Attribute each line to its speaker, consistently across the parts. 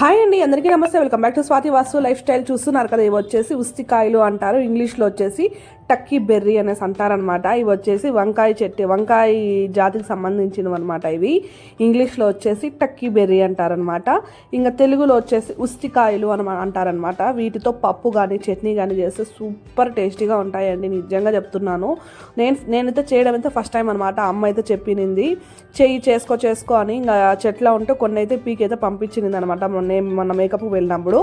Speaker 1: Hi అండి అందరికీ నమస్తే. Welcome back to Swathi Vasu lifestyle చూస్తున్నారు కదా ఇవి వచ్చేసి ఉస్తికాయలు అంటారు. ఇంగ్లీష్లో వచ్చేసి టక్కీ బెర్రీ అనేసి అంటారనమాట ఇవి వచ్చేసి వంకాయ చెట్టు వంకాయ జాతికి సంబంధించినవి అనమాట ఇవి. ఇంగ్లీష్లో వచ్చేసి టక్కీ బెర్రీ అంటారనమాట ఇంకా తెలుగులో వచ్చేసి ఉస్తికాయలు అని అంటారనమాట వీటితో పప్పు కానీ చట్నీ కానీ చేస్తే సూపర్ టేస్టీగా ఉంటాయండి. నిజంగా చెప్తున్నాను. నేను నేనైతే చేయడం అయితే ఫస్ట్ టైం అనమాట అమ్మ అయితే చెప్పినింది. చెయ్యి చేసుకో చేసుకో అని ఇంకా చెట్ల ఉంటే కొన్ని అయితే పీక్ అయితే పంపించింది అనమాట మొన్న మన మేకప్ వెళ్ళినప్పుడు.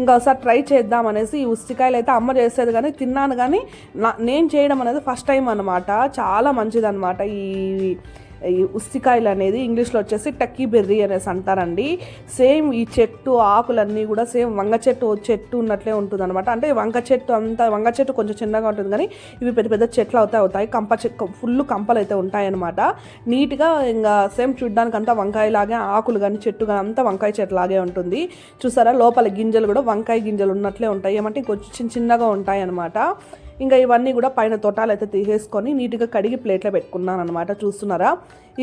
Speaker 1: ఇంకా ఒకసారి ట్రై చేద్దాం అనేసి ఈ ఉస్తికాయలు అయితే అమ్మ చేసేది కానీ తిన్నాను కానీ నా నేను చేయడం అనేది ఫస్ట్ టైం అనమాట చాలా మంచిదన్నమాట. ఈ ఈ ఉస్తికాయలు అనేది ఇంగ్లీష్లో వచ్చేసి టక్కీ బెర్రీ అనేసి అంటారండి. సేమ్ ఈ చెట్టు ఆకులన్నీ కూడా సేమ్ వంగ చెట్టు చెట్టు ఉన్నట్లే ఉంటుంది అనమాట అంటే వంగ చెట్టు అంతా వంగ చెట్టు కొంచెం చిన్నగా ఉంటుంది కానీ ఇవి పెద్ద పెద్ద చెట్లు అవుతాయి అవుతాయి. కంప చెట్టు ఫుల్ కంపలు అయితే ఉంటాయన్నమాట. నీట్గా ఇంకా సేమ్ చూడ్డానికి అంతా వంకాయలాగే ఆకులు కానీ చెట్టు కానీ అంతా వంకాయ చెట్టు లాగే ఉంటుంది. చూసారా? లోపల గింజలు కూడా వంకాయ గింజలు ఉన్నట్లే ఉంటాయి. ఏమంటే ఇంకొంచెం చిన్న చిన్నగా ఉంటాయి అనమాట ఇంకా ఇవన్నీ కూడా పైన తొట్టాలు అయితే తీసేసుకొని నీట్గా కడిగి ప్లేట్లో పెట్టుకున్నాను అనమాట చూస్తున్నారా?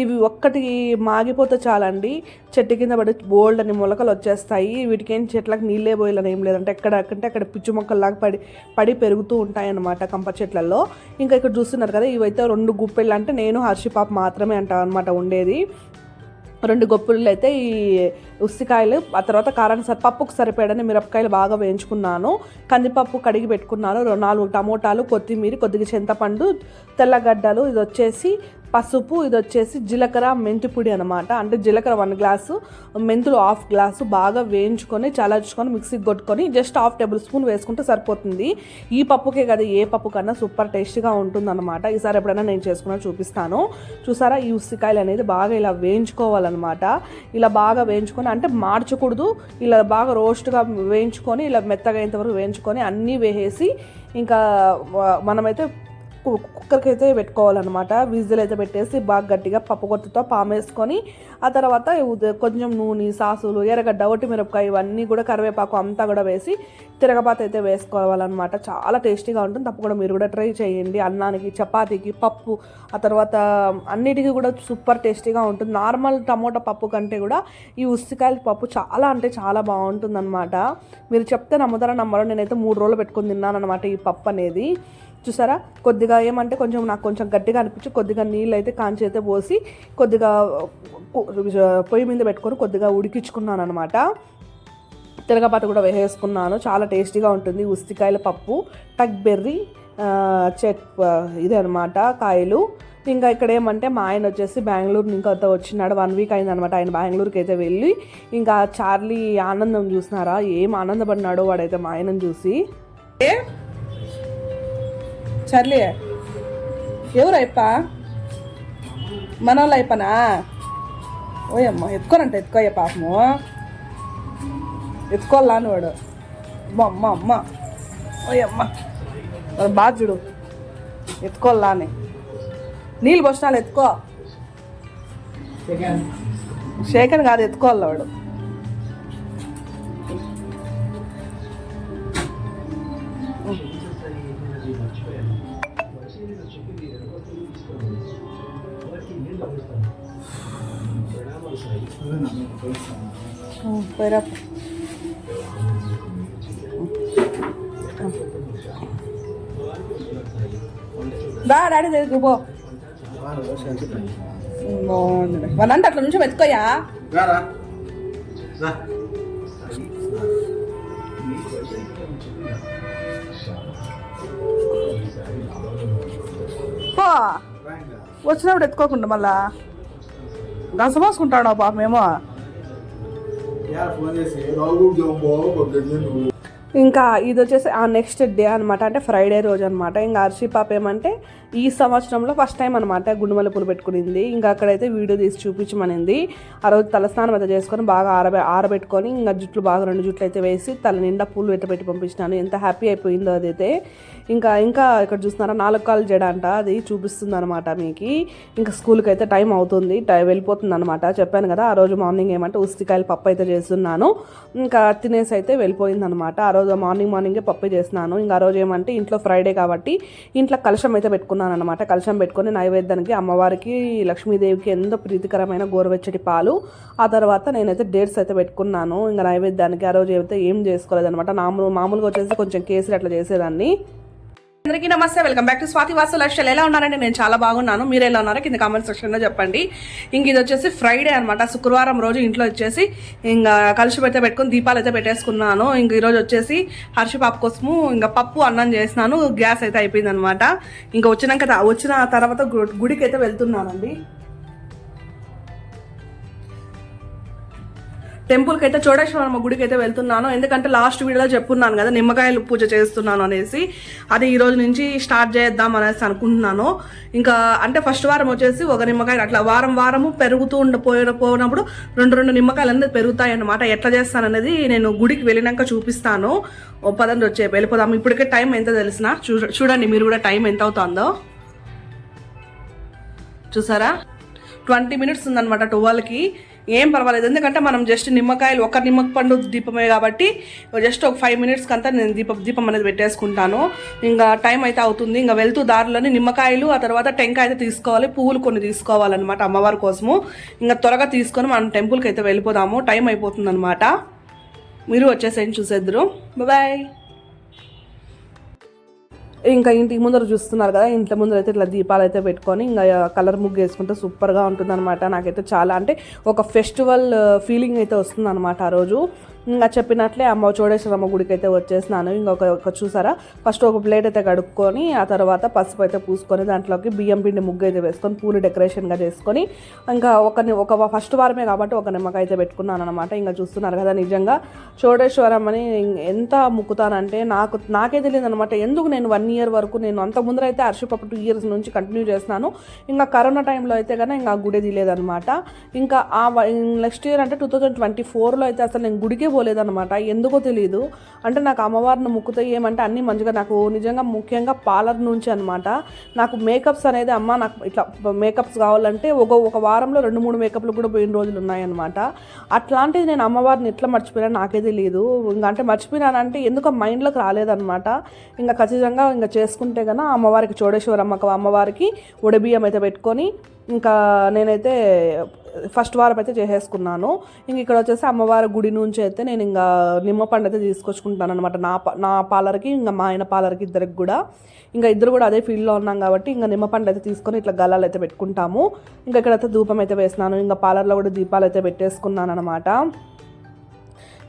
Speaker 1: ఇవి ఒక్కటి మాగిపోతే చాలండి. చెట్టు కింద పడి బోల్డ్ అని మొలకలు వచ్చేస్తాయి. వీటికి ఏం చెట్లకు నీళ్ళే పోయాలని ఏం లేదంటే ఎక్కడ అంటే అక్కడ పిచ్చి మొక్కల్లాగా పడి పడి పెరుగుతూ ఉంటాయి అనమాట కంప చెట్లలో. ఇంకా ఇక్కడ చూస్తున్నారు కదా ఇవైతే రెండు గుప్పెళ్ళు అంటే నేను హర్షి పాప మాత్రమే అంటా అనమాట ఉండేది. రెండు గొప్పులు అయితే ఈ ఉసికాయలు ఆ తర్వాత కారానికి సరి పప్పుకు సరిపడని మిరపకాయలు బాగా వేయించుకున్నాను. కందిపప్పు కడిగి పెట్టుకున్నాను. రెండు నాలుగు టమోటాలు కొత్తిమీర కొద్దిగా చింతపండు తెల్లగడ్డలు ఇది వచ్చేసి పసుపు ఇది వచ్చేసి జీలకర్ర మెంతిపొడి అనమాట అంటే జీలకర్ర వన్ గ్లాసు మెంతులు హాఫ్ గ్లాసు బాగా వేయించుకొని చల్లార్చుకొని మిక్సీకి కొట్టుకొని జస్ట్ హాఫ్ టేబుల్ స్పూన్ వేసుకుంటే సరిపోతుంది. ఈ పప్పుకే కదా ఏ పప్పు కన్నా సూపర్ టేస్ట్గా ఉంటుందన్నమాట. ఈసారి ఎప్పుడైనా నేను చేసుకున్నా చూపిస్తాను. చూసారా ఈ ఉసికాయలు అనేది బాగా ఇలా వేయించుకోవాలన్నమాట. ఇలా బాగా వేయించుకొని అంటే మార్చకూడదు. ఇలా బాగా రోస్ట్గా వేయించుకొని ఇలా మెత్తగా అయ్యేంతవరకు వేయించుకొని అన్నీ వేసేసి ఇంకా మనమైతే కుక్కర్కి అయితే పెట్టుకోవాలన్నమాట. విజిల్ అయితే పెట్టేసి బాగా గట్టిగా పప్పు పామేసుకొని ఆ తర్వాత కొంచెం నూనె సాసులు ఎర్రగడ్డ ఒట్టి మిరపకాయ ఇవన్నీ కూడా కరివేపాకు అంతా కూడా వేసి తిరగపాత అయితే వేసుకోవాలన్నమాట. చాలా టేస్టీగా ఉంటుంది. తప్పకుండా మీరు కూడా ట్రై చేయండి. అన్నానికి చపాతీకి పప్పు ఆ తర్వాత అన్నిటికీ కూడా సూపర్ టేస్టీగా ఉంటుంది. నార్మల్ టమోటా పప్పు కంటే కూడా ఈ ఉసికాయల పప్పు చాలా అంటే చాలా బాగుంటుంది అనమాట మీరు చెప్తే నమ్ముతారా నమ్మరో నేనైతే మూడు రోజులు పెట్టుకుని తిన్నాను అనమాట ఈ పప్పు అనేది. చూసారా? కొద్దిగా ఏమంటే కొంచెం నాకు కొంచెం గట్టిగా అనిపించి కొద్దిగా నీళ్ళు అయితే కాంచి అయితే పోసి కొద్దిగా పొయ్యి మీద పెట్టుకొని కొద్దిగా ఉడికించుకున్నాను అనమాట తిరగపాత కూడా వేసేసుకున్నాను. చాలా టేస్టీగా ఉంటుంది. ఉస్తికాయల పప్పు టక్ బెర్రీ చెట్ ఇదే అనమాట కాయలు. ఇంకా ఇక్కడ ఏమంటే మా ఆయన వచ్చేసి బెంగళూరు ఇంకా వచ్చినాడు. వన్ వీక్ అయిందనమాట ఆయన బెంగళూరుకి అయితే వెళ్ళి. ఇంకా చార్లీ ఆనందం చూసినారా? ఏం ఆనందపడినాడో వాడైతే మా ఆయనను చూసి. చర్లీ ఎవరు అయిప మనోళ్ళు అయిపనా ఓయమ్మ ఎత్తుకోనంట ఎత్తుకోయ్య పాపము. ఎత్తుకోవాలని వాడు అమ్మ అమ్మ అమ్మ. ఓయమ్మ. బాగా చూడు. ఎత్తుకోవాలని నీళ్ళు పోసినాలు ఎత్తుకో. శేఖర్ కాదు ఎత్తుకోవాలి వాడు. పోయిరా దా డాడీ దగ్గరికి పో. బాగుంది. వాళ్ళంటే అట్లా నుంచి వెతుకోయా? వచ్చినప్పుడు ఎత్తుకోకుండా మళ్ళా. గసమాసుకుంటాడు పాపమేమో
Speaker 2: యార్ ఫోన్
Speaker 1: ఇంకా ఇది వచ్చేసి ఆ నెక్స్ట్ డే అనమాట అంటే ఫ్రైడే రోజు అనమాట ఇంకా అర్షి పాప ఏమంటే ఈ సంవత్సరంలో ఫస్ట్ టైం అనమాట గుండుమల పూలు పెట్టుకునింది. ఇంకా అక్కడైతే వీడియో తీసి చూపించమనింది. ఆ రోజు తలస్నానం అయితే చేసుకొని బాగా ఆరబె ఆరబెట్టుకొని ఇంకా జుట్లు బాగా రెండు జుట్లు అయితే వేసి తల నిండా పూలు పెట్టబెట్టి పంపించినాను. ఎంత హ్యాపీ అయిపోయిందో అదైతే. ఇంకా ఇంకా ఇక్కడ చూస్తున్నారా నాలుగు కాలు జడ అంట. అది చూపిస్తుంది అనమాట మీకు. ఇంకా స్కూల్కి అయితే టైం అవుతుంది. టై వెళ్ళిపోతుంది అనమాట చెప్పాను కదా ఆ రోజు మార్నింగ్ ఏమంటే ఉస్తికాయలు పప్పు అయితే చేస్తున్నాను. ఇంకా తినేసి అయితే వెళ్ళిపోయింది అనమాట ఆ రోజు రోజు మార్నింగ్ మార్నింగే పప్పు చేసినాను ఇంకా ఆ రోజు ఏమంటే ఇంట్లో ఫ్రైడే కాబట్టి ఇంట్లో కలశం అయితే పెట్టుకున్నాను అనమాట కలశం పెట్టుకొని నైవేద్యానికి అమ్మవారికి లక్ష్మీదేవికి ఎంతో ప్రీతికరమైన గోరువెచ్చటి పాలు. ఆ తర్వాత నేనైతే డేట్స్ అయితే పెట్టుకున్నాను. ఇంకా నైవేద్యానికి ఆ రోజు అయితే ఏం చేసుకోలేదన్నమాట. మామూలు మామూలుగా వచ్చేసి కొంచెం కేసరి అట్లా చేసేదాన్ని. అందరికీ నమస్తే. Welcome back to Swathi Vasu lifestyle. ఎలా ఉన్నారంటే నేను చాలా బాగున్నాను. మీరు ఎలా ఉన్నారో కింద కామెంట్ సెక్షన్లో చెప్పండి. ఇంక ఇది వచ్చేసి ఫ్రైడే అనమాట శుక్రవారం రోజు ఇంట్లో వచ్చేసి ఇంకా కలిసి పెడితే పెట్టుకొని దీపాలు అయితే పెట్టేసుకున్నాను. ఇంక ఈరోజు వచ్చేసి హర్ష పాప కోసము ఇంకా పప్పు అన్నం చేసినాను. గ్యాస్ అయితే అయిపోయింది అనమాట ఇంకా వచ్చినాక వచ్చిన తర్వాత గుడికి అయితే వెళ్తున్నానండి. టెంపుల్కి అయితే చోడేశ్వరమ్మ గుడికి అయితే వెళ్తున్నాను. ఎందుకంటే లాస్ట్ వీడియోలో చెప్పున్నాను కదా నిమ్మకాయలు పూజ చేస్తున్నాను అనేసి. అది ఈ రోజు నుంచి స్టార్ట్ చేద్దాం అనేసి అనుకుంటున్నాను. ఇంకా అంటే ఫస్ట్ వారం వచ్చేసి ఒక నిమ్మకాయ అట్లా వారం వారము పెరుగుతూ ఉండి పోయినప్పుడు రెండు రెండు నిమ్మకాయలు అనేది పెరుగుతాయి అన్నమాట ఎట్లా చేస్తాను అనేది నేను గుడికి వెళ్ళినాక చూపిస్తాను. ఓ పదండి వచ్చే వెళ్ళిపోదాం. ఇప్పటికే టైం ఎంత తెలిసిన? చూ చూడండి మీరు కూడా టైం ఎంత అవుతుందో. చూసారా? ట్వంటీ మినిట్స్ ఉందన్నమాట ట్వెల్వ్కి ఏం పర్వాలేదు. ఎందుకంటే మనం జస్ట్ నిమ్మకాయలు ఒక నిమ్మక పండు దీపమే కాబట్టి జస్ట్ ఒక ఫైవ్ మినిట్స్కి అంతా నేను దీపం దీపం అనేది పెట్టేసుకుంటాను. ఇంకా టైం అయితే అవుతుంది. ఇంకా వెళ్తూ దారిలోనే నిమ్మకాయలు ఆ తర్వాత టెంకాయ అయితే తీసుకోవాలి. పువ్వులు కొన్ని తీసుకోవాలన్నమాట అమ్మవారి కోసము. ఇంకా త్వరగా తీసుకొని మనం టెంపుల్కి అయితే వెళ్ళిపోదాము. టైం అయిపోతుంది మీరు వచ్చేసేయండి చూసేద్దరు. బాయ్ ఇంకా ఇంటికి ముందర చూస్తున్నారు కదా ఇంట్లో ముందర అయితే ఇట్లా దీపాలు అయితే పెట్టుకొని ఇంకా కలర్ ముగ్గు వేసుకుంటే సూపర్గా ఉంటుంది అనమాట నాకైతే చాలా అంటే ఒక ఫెస్టివల్ ఫీలింగ్ అయితే వస్తుంది అనమాట ఆ రోజు. ఇంకా చెప్పినట్లే అమ్మ చోడేశ్వరమ్మ గుడికి అయితే వచ్చేసినాను. ఇంకొక ఒక చూసారా? ఫస్ట్ ఒక ప్లేట్ అయితే కడుక్కొని ఆ తర్వాత పసుపు అయితే పూసుకొని దాంట్లోకి బియ్యం పిండి ముగ్గు అయితే వేసుకొని పూలు డెకరేషన్గా చేసుకొని ఇంకా ఒక ఒక ఫస్ట్ వారమే కాబట్టి ఒక నిమ్మకాయ అయితే పెట్టుకున్నాను అనమాట ఇంకా చూస్తున్నారు కదా నిజంగా చోడేశ్వరమ్మని ఎంత ముక్కుతానంటే నాకు నాకే తెలియదు అనమాట ఎందుకు నేను వన్ ఇయర్ వరకు నేను అంత ముందర అయితే అర్షపప్పు టూ ఇయర్స్ నుంచి కంటిన్యూ చేస్తున్నాను. ఇంకా కరోనా టైంలో అయితే కానీ ఇంకా గుడి గుడి తెలియదనమాట ఇంకా ఆ నెక్స్ట్ ఇయర్ అంటే టూ థౌజండ్ ట్వంటీ ఫోర్లో అయితే అసలు నేను గుడికే పోలేదన్నమాట. ఎందుకో తెలియదు అంటే నాకు అమ్మవారిని ముక్కుతో ఏమంటే అన్నీ మంచిగా నాకు నిజంగా ముఖ్యంగా పార్లర్ నుంచి అనమాట నాకు మేకప్స్ అనేది అమ్మ నాకు ఇట్లా మేకప్స్ కావాలంటే ఒక ఒక వారంలో రెండు మూడు మేకప్లు కూడా పోయిన రోజులు ఉన్నాయన్నమాట. అట్లాంటిది నేను అమ్మవారిని ఎట్లా మర్చిపోయినా నాకే తెలియదు ఇంకా అంటే మర్చిపోయినానంటే ఎందుకో మైండ్లోకి రాలేదన్నమాట. ఇంకా ఖచ్చితంగా ఇంకా చేసుకుంటే కన్నా అమ్మవారికి చోడేశ్వరమ్మకు అమ్మవారికి ఉడబియ్యం అయితే పెట్టుకొని ఇంకా నేనైతే ఫస్ట్ వారం అయితే చేసేసుకున్నాను. ఇంక ఇక్కడ వచ్చేసి అమ్మవారి గుడి నుంచి అయితే నేను ఇంకా నిమ్మ పండు అయితే తీసుకొచ్చుకుంటాను అనమాట నా ప- నా పాలర్కి ఇంకా మా ఆయన పాలర్కి ఇద్దరికి కూడా. ఇంకా ఇద్దరు కూడా అదే ఫీల్డ్లో ఉన్నాం కాబట్టి ఇంకా నిమ్మ పండు అయితే తీసుకొని ఇట్లా గల్లాలు అయితే పెట్టుకుంటాము. ఇంకా ఇక్కడైతే ధూపం అయితే వేసినాను. ఇంకా పాలర్లో కూడా దీపాలు అయితే పెట్టేసుకున్నాను అనమాట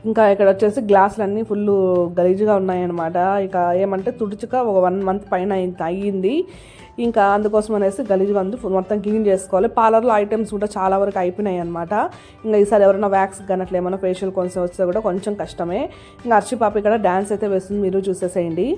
Speaker 1: ఇంకా ఇక్కడ వచ్చేసి గ్లాసులు అన్నీ ఫుల్ గలీజుగా ఉన్నాయన్నమాట. ఇక ఏమంటే తుడుచుక ఒక వన్ మంత్ పైన అయింది- అయ్యింది. ఇంకా అందుకోసం అనేసి గలీజ్గా ఉంది. ఫుల్ మొత్తం క్లీన్ చేసుకోవాలి. పార్లర్లో ఐటమ్స్ కూడా చాలా వరకు అయిపోయినాయి అనమాట ఇంకా ఈసారి ఎవరైనా వ్యాక్స్ కానీ అట్లా ఏమైనా ఫేషియల్ కొంచెం వస్తే కూడా కొంచెం కష్టమే. ఇంకా అర్షి పాప ఇక్కడ డ్యాన్స్ అయితే వేస్తుంది. మీరు చూసేసేయండి.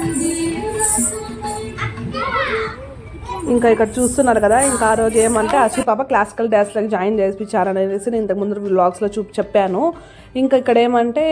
Speaker 1: ఇంకా ఇక్కడ చూస్తున్నారు కదా ఇంకా ఆ రోజు ఏమంటే అశ్వి పాప క్లాసికల్ డ్యాన్స్లోకి జాయిన్ చేయించారనేసి నేను ఇంతకు ముందు వ్లాగ్స్లో చూపి చెప్పాను. ఇంకా ఇక్కడ ఏమంటే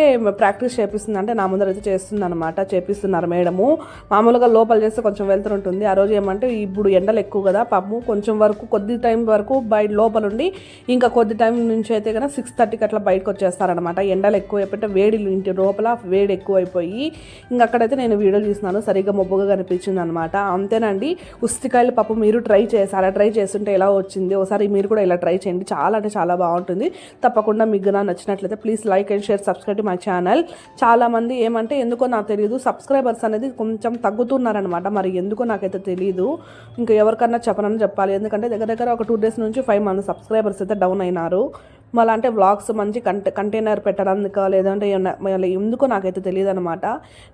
Speaker 1: ప్రాక్టీస్ చేపిస్తుంది అంటే నా ముందర అయితే చేస్తుంది అనమాట చేపిస్తున్నారు మేడము. మామూలుగా లోపల చేస్తే కొంచెం వెళ్తూ ఉంటుంది. ఆ రోజు ఏమంటే ఇప్పుడు ఎండలు ఎక్కువ కదా పాపము కొంచెం వరకు కొద్ది టైం వరకు బయట లోపల ఉండి ఇంకా కొద్ది టైం నుంచి అయితే కనుక సిక్స్ థర్టీకి అట్లా బయటకు వచ్చేస్తారనమాట ఎండలు ఎక్కువ అయిపోతే వేడి ఇంటి లోపల వేడి ఎక్కువ అయిపోయి ఇంకా అక్కడైతే నేను వీడియో చూసినాను సరిగ్గా మొబ్బుగా కనిపించింది అనమాట అంతేనండి ఉస్తికాయలు పప్పు మీరు ట్రై చేశారా? ట్రై చేస్తుంటే ఎలా వచ్చింది? ఒకసారి మీరు కూడా ఇలా ట్రై చేయండి. చాలా అంటే చాలా బాగుంటుంది. తప్పకుండా మీకు నా నచ్చినట్లయితే please like and share subscribe my channel. చాలామంది ఏమంటే ఎందుకో నాకు తెలియదు సబ్స్క్రైబర్స్ అనేది కొంచెం తగ్గుతున్నారనమాట మరి ఎందుకో నాకైతే తెలియదు ఇంకా ఎవరికన్నా చెప్పనని చెప్పాలి. ఎందుకంటే దగ్గర దగ్గర ఒక టూ డేస్ నుంచి ఫైవ్ మంది సబ్స్క్రైబర్స్ అయితే డౌన్ అయినారు. మళ్ళీ అంటే వ్లాగ్స్ మంచి కంటే కంటైనర్ పెట్టడానికి లేదంటే మళ్ళీ ఎందుకో నాకైతే తెలియదు అనమాట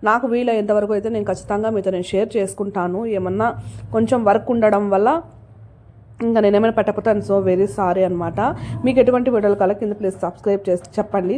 Speaker 1: నాకు వీలైనంత వరకు అయితే నేను ఖచ్చితంగా మీతో నేను షేర్ చేసుకుంటాను. ఏమన్నా కొంచెం వర్క్ ఉండడం వల్ల ఇంకా నేను ఏమైనా పెట్టకపోతే సో వెరీ సారీ అనమాట మీకు ఎటువంటి వీడియోలు కావాలి కింద ప్లీజ్ సబ్స్క్రైబ్ చేసి చెప్పండి.